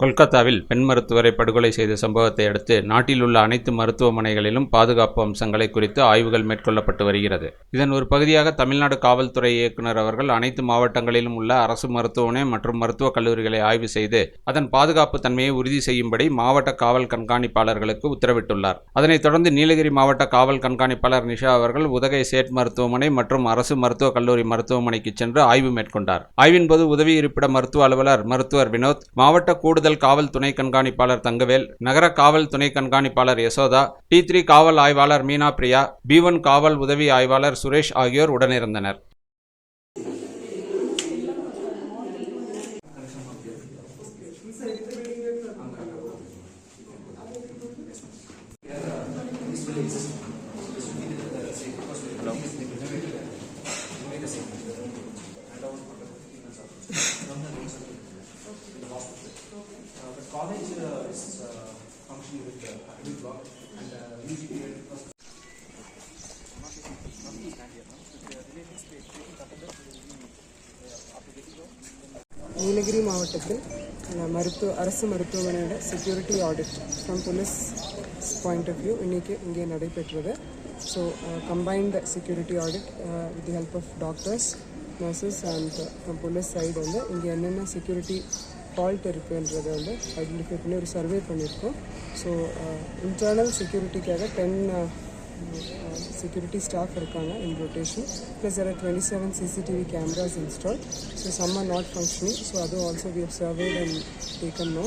கொல்கத்தாவில் பெண் மருத்துவரை படுகொலை செய்த சம்பவத்தை அடுத்து நாட்டில் உள்ள அனைத்து மருத்துவமனைகளிலும் பாதுகாப்பு அம்சங்களை குறித்து ஆய்வுகள் மேற்கொள்ளப்பட்டு வருகிறது. இதன் ஒரு பகுதியாக தமிழ்நாடு காவல்துறை இயக்குநர் அவர்கள் அனைத்து மாவட்டங்களிலும் உள்ள அரசு மருத்துவமனை மற்றும் மருத்துவக் கல்லூரிகளை ஆய்வு செய்து அதன் பாதுகாப்பு தன்மையை உறுதி செய்யும்படி மாவட்ட காவல் கண்காணிப்பாளர்களுக்கு உத்தரவிட்டுள்ளார். அதனைத் தொடர்ந்து நீலகிரி மாவட்ட காவல் கண்காணிப்பாளர் நிஷா அவர்கள் உதகை சேட் மருத்துவமனை மற்றும் அரசு மருத்துவக் கல்லூரி மருத்துவமனைக்கு சென்று ஆய்வு மேற்கொண்டார். ஆய்வின்போது உதவி இருப்பிட மருத்துவ அலுவலர் மருத்துவர் வினோத் மாவட்ட கூடுதல் காவல் துணை கண்காணிப்பாளர் தங்கவேல் நகர காவல் துணை கண்காணிப்பாளர் யசோதா டி த்ரீ காவல் ஆய்வாளர் மீனா பிரியா பி ஒன் காவல் உதவி ஆய்வாளர் சுரேஷ் ஆகியோர் உடனிருந்தனர். The is uh, functioning with the hybrid block and uh, UGPA was Nilgiri மாவட்டத்தில் மருத்துவ அரசு மருத்துவமனையோட security audit from police point of view இன்னைக்கு இங்கே நடைபெற்றது. So combined security audit with the help of doctors nurses and from police side வந்து இங்கே என்னென்ன security fault இருக்குன்றதை வந்து ஐடென்டிஃபை பண்ணி ஒரு சர்வே பண்ணியிருக்கோம். ஸோ இன்டர்னல் செக்யூரிட்டிக்காக டென் செக்யூரிட்டி ஸ்டாஃப் இருக்காங்க in rotation plus are twenty seven CCTV cameras install so some are not functioning so அதுவும் also we have surveyed and taken no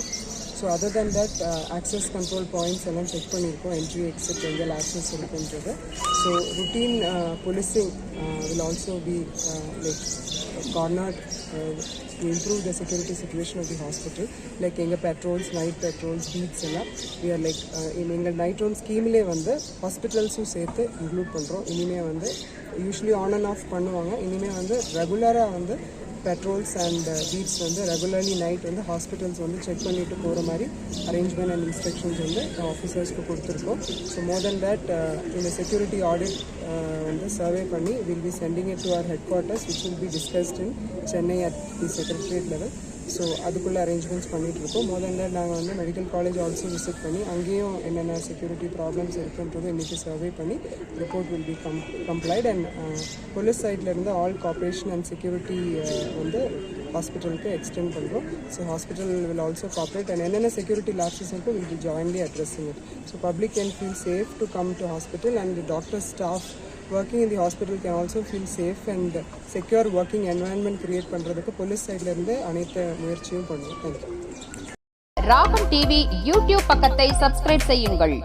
so other than that access control points எல்லாம் check பண்ணியிருக்கோம். Entry exit எங்கெல்லாம் access இருக்குன்றது. So routine policing will also be like cornered to improve the security situation of the hospital like எங்கள் patrols night petrols beads எல்லாம் we are like எங்கள் night round ஸ்கீம்லேயே வந்து ஹாஸ்பிட்டல்ஸும் சேர்த்து இன்க்ளூட் பண்ணுறோம் இனிமேல் வந்து யூஸ்வலி ஆன் அண்ட் ஆஃப் பண்ணுவாங்க. இனிமேல் வந்து ரெகுலராக வந்து பெட்ரோல்ஸ் அண்ட் பீட்ஸ் வந்து ரெகுலர்லி நைட் வந்து ஹாஸ்பிட்டல்ஸ் வந்து செக் பண்ணிட்டு போகிற மாதிரி அரேஞ்ச்மெண்ட் அண்ட் இன்ஸ்ட்ரக்ஷன்ஸ் வந்து ஆஃபீஸர்ஸ்க்கு கொடுத்துருக்கோம். ஸோ மோர் தென் தட் இந்த செக்யூரிட்டி ஆடிட் வந்து சர்வே பண்ணி will be sending it to our headquarters which will be discussed in Chennai at the secretariat level so அதுக்குள்ளே அரேஞ்ச்மெண்ட்ஸ் பண்ணிகிட்ருக்கோம் முதல்ல நாங்கள் வந்து மெடிக்கல் காலேஜ் ஆல்சோ விசிட் பண்ணி அங்கேயும் என்னென்ன செக்யூரிட்டி ப்ராப்ளம்ஸ் இருக்குன்றது இன்றைக்கி சர்வே பண்ணி report will be come complete and police சைட்லேருந்து ஆல் காப்ரேஷன் அண்ட் செக்யூரிட்டி வந்து ஹாஸ்பிட்டலுக்கு எக்ஸ்டெண்ட் பண்ணுறோம் so hospital will also cooperate and என்னென்ன செக்யூரிட்டி லாப்ஸஸ் இருக்கோ will be jointly addressing it so public can feel safe to come to hospital and doctor staff working in the hospital can also feel safe and secure working environment create பண்ணுறதுக்கு police சைட்லேருந்து அனைத்து முயற்சியும் பண்ணுவோம். Thank you ராகம் TV YouTube பக்கத்தை subscribe செய்யுங்கள்.